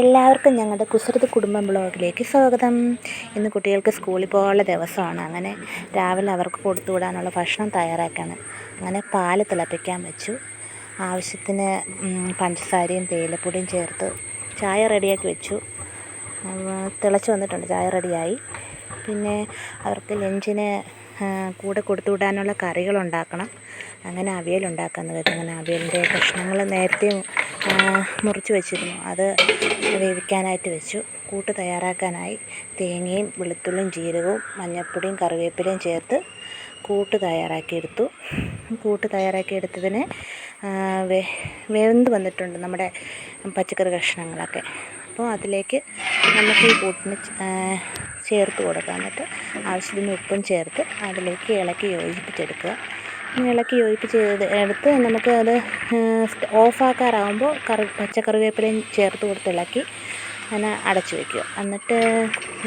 എല്ലാവർക്കും ഞങ്ങളുടെ കുസൃത് കുടുംബം ബ്ലോഗിലേക്ക് സ്വാഗതം. ഇന്ന് കുട്ടികൾക്ക് സ്കൂളിൽ പോകാനുള്ള ദിവസമാണ്. അങ്ങനെ രാവിലെ അവർക്ക് കൊടുത്തു വിടാനുള്ള ഭക്ഷണം തയ്യാറാക്കാണ്. അങ്ങനെ പാൽ തിളപ്പിക്കാൻ വെച്ചു. ആവശ്യത്തിന് പഞ്ചസാരയും തേയിലപ്പൊടിയും ചേർത്ത് ചായ റെഡിയാക്കി വെച്ചു. തിളച്ച് വന്നിട്ടുണ്ട്. ചായ റെഡിയായി. പിന്നെ അവർക്ക് ലഞ്ചിന് കൂടെ കൊടുത്തു വിടാനുള്ള കറികളുണ്ടാക്കണം അങ്ങനെ അവിയൽ ഉണ്ടാക്കാമെന്ന് കരുതി. അങ്ങനെ അവിയലിന്റെ കഷ്ണങ്ങൾ നേരത്തെ മുറിച്ച് വെച്ചിരുന്നു. അത് വേവിക്കാനായിട്ട് വെച്ചു. കൂട്ട് തയ്യാറാക്കാനായി തേങ്ങയും വെളുത്തുള്ളിയും ജീരകവും മഞ്ഞൾപ്പൊടിയും കറിവേപ്പിലയും ചേർത്ത് കൂട്ട് തയ്യാറാക്കിയെടുത്തു. കൂട്ട് തയ്യാറാക്കിയെടുത്തതിന് വേ വെന്ത് വന്നിട്ടുണ്ട് നമ്മുടെ പച്ചക്കറി കഷ്ണങ്ങളൊക്കെ. അപ്പോൾ അതിലേക്ക് നമുക്ക് ഈ കൂട്ടിന് ചേർത്ത് കൊടുക്കാൻ എന്നിട്ട് ആവശ്യത്തിന് ഉപ്പും ചേർത്ത് അതിലേക്ക് ഇളക്കി യോജിപ്പിച്ചെടുക്കുക. ഇളക്കി യോജിപ്പിച്ച് എടുത്ത് നമുക്ക് അത് ഓഫാക്കാറാകുമ്പോൾ കറി പച്ചക്കറിവേപ്പിലയും ചേർത്ത് കൊടുത്ത് ഇളക്കി അങ്ങനെ അടച്ചു വയ്ക്കുക എന്നിട്ട്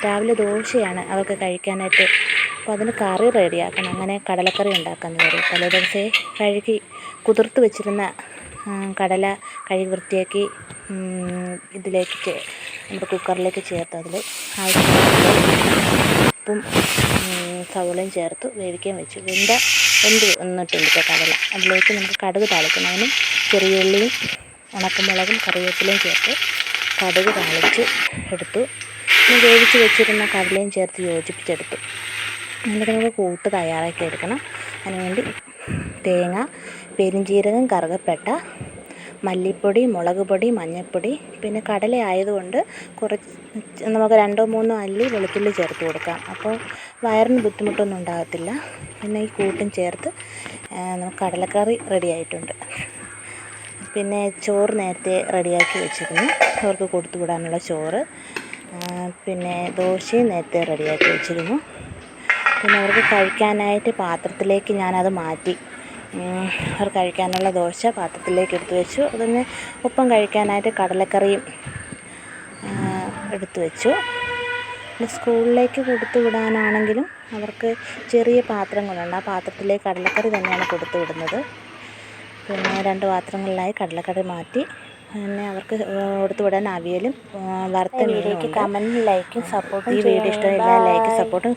രാവിലെ ദോശയാണ് അവർക്ക് കഴിക്കാനായിട്ട്. അപ്പോൾ അതിന് കറി റെഡിയാക്കണം. അങ്ങനെ കടലക്കറി ഉണ്ടാക്കാമെന്ന് പറയും തലേ ദിവസേ കഴുകി കുതിർത്ത് വെച്ചിരുന്ന കടല കഴുകി വൃത്തിയാക്കി ഇതിലേക്ക് നമ്മുടെ കുക്കറിലേക്ക് ചേർത്ത് അതിൽ ആവശ്യം ഉപ്പും സവോളയും ചേർത്ത് വേവിക്കാൻ വെച്ചു. വെന്ത വെന്ത് വന്നിട്ടുണ്ട് ഇപ്പോൾ കടല. അതിലേക്ക് നമുക്ക് കടുക് താളിക്കണം. അതിന് ചെറിയ ഉള്ളിയും ഉണക്കമുളകും കറിവേപ്പിലയും ചേർത്ത് കടുക് താളിച്ച് എടുത്തു. പിന്നെ വേവിച്ച് വെച്ചിരുന്ന കടലയും ചേർത്ത് യോജിപ്പിച്ചെടുത്തു. എന്നിട്ട് നമുക്ക് കൂട്ട് തയ്യാറാക്കി എടുക്കണം. അതിനുവേണ്ടി തേങ്ങ പെരുംജീരകം കറുകപ്പട്ട മല്ലിപ്പൊടി മുളക് പൊടി മഞ്ഞൾപ്പൊടി പിന്നെ കടല ആയതുകൊണ്ട് കുറച്ച് നമുക്ക് രണ്ടോ മൂന്നോ അല്ലി വെളുത്തുള്ളി ചേർത്ത് കൊടുക്കാം. അപ്പോൾ വയറിന് ബുദ്ധിമുട്ടൊന്നും ഉണ്ടാകത്തില്ല. പിന്നെ ഈ കൂട്ടും ചേർത്ത് നമുക്ക് കടലക്കറി റെഡി ആയിട്ടുണ്ട്. പിന്നെ ചോറ് നേരത്തെ റെഡിയാക്കി വെച്ചിരുന്നു. അവർക്ക് കൊടുത്തു വിടാനുള്ള ചോറ്. പിന്നെ ദോശയും നേരത്തെ റെഡിയാക്കി വെച്ചിരുന്നു. പിന്നെ അവർക്ക് കഴിക്കാനായിട്ട് പാത്രത്തിലേക്ക് ഞാനത് മാറ്റി. അവർ കഴിക്കാനുള്ള ദോശ പാത്രത്തിലേക്ക് എടുത്തു വെച്ചു. അതിന് ഒപ്പം കഴിക്കാനായിട്ട് കടലക്കറിയും എടുത്തു വെച്ചു. പിന്നെ സ്കൂളിലേക്ക് കൊടുത്തു വിടാനാണെങ്കിലും അവർക്ക് ചെറിയ പാത്രങ്ങളുണ്ട്. ആ പാത്രത്തിലേക്ക് കടലക്കറി തന്നെയാണ് കൊടുത്തു വിടുന്നത്. പിന്നെ രണ്ട് പാത്രങ്ങളിലായി കടലക്കറി മാറ്റി. പിന്നെ അവർക്ക് കൊടുത്തു വിടാൻ അവിയലും വറുത്ത വീഡിയോയ്ക്ക് കമന്റ് ലൈക്കും സപ്പോർട്ടും ഈ വീഡിയോ ഇഷ്ടമില്ല ലൈക്ക് സപ്പോർട്ടും